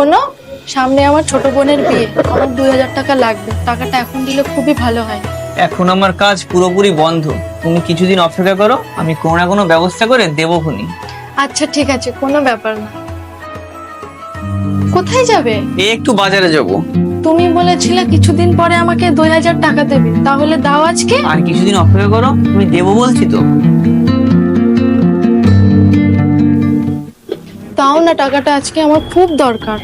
শোনো সামনে আমার ছোট বোনের বিয়ে। আমার দুই হাজার টাকা লাগবে। টাকাটা এখন দিলে খুবই ভালো হয়। এখন আমার কাজ পুরোপুরি বন্ধ। তুমি কিছুদিন অপেক্ষা করো আমি কোনো না কোনো ব্যবস্থা করে দেবো খুনি। আচ্ছা ঠিক আছে। কোনো ব্যাপার না। কোথায় যাবে? এই একটু বাজারে যাব। তুমি বলেছিলে কিছুদিন পরে আমাকে দুই হাজার টাকা দেবে। তাহলে দাও আজকে। আর কিছুদিন অপেক্ষা করো তুমি দেবো বলছি তো। দাও না টাকাটা আজকে আমার খুব দরকার।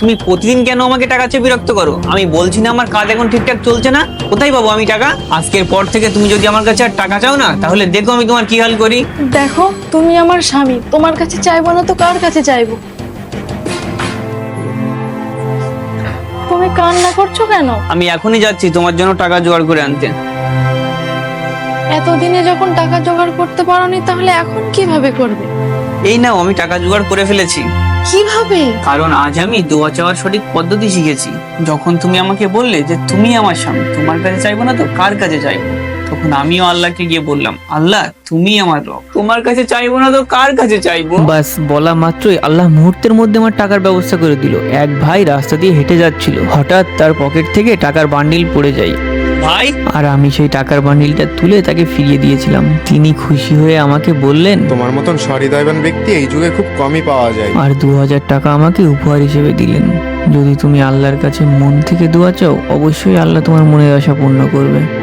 তুমি প্রতিদিন কেন আমাকে টাকা চেয়ে বিরক্ত করো? আমি বলছি না আমার কাজ এখন ঠিকঠাক চলছে না কোথায় পাবো আমি টাকা? আজকের পর থেকে তুমি যদি আমার কাছে আর টাকা চাও না তাহলে দেখো আমি তোমার কি হাল করি। দেখো তুমি আমার স্বামী তোমার কাছে চাইব না তো কার কাছে চাইব? তুমি কান্না করছ কেন? আমি এখনই যাচ্ছি তোমার জন্য টাকা জোগাড় করে আনতে। এতদিনে যখন টাকা জোগাড় করতে পারোনি তাহলে এখন কীভাবে করবে? এই নাও আমি টাকা জোগাড় করে ফেলেছি। কীভাবে? কারণ আজ আমি দোয়া চাওয়ার সঠিক পদ্ধতি শিখেছি। যখন তুমি আমাকে বললে যে তুমি আমার স্বামী তোমার কাছে চাইব না তো কার কাছে চাইব? তখন আমিও আল্লাহকে গিয়ে বললাম আল্লাহ তুমি আমার রব। তোমার কাছে চাইব না তো কার কাছে চাইব? বাস বলা মাত্রই আল্লাহ মুহূর্তের মধ্যে আমার টাকার ব্যবস্থা করে দিল। এক ভাই রাস্তা দিয়ে হেঁটে যাচ্ছিল। হঠাৎ তার পকেট থেকে টাকার বান্ডিল পড়ে যায়। ভাই? আর আমি সেই টাকার বান্ডিলটা তুলে তাকে ফিরিয়ে দিয়েছিলাম। তিনি খুশি হয়ে আমাকে বললেন তোমার মতন সহৃদয়বান ব্যক্তি এই যুগে খুব কমই পাওয়া যায়। আর দু হাজার টাকা আমাকে উপহার হিসেবে দিলেন। যদি তুমি আল্লাহর কাছে মন থেকে দোয়া চাও অবশ্যই আল্লাহ তোমার মনের আশা পূর্ণ করবে।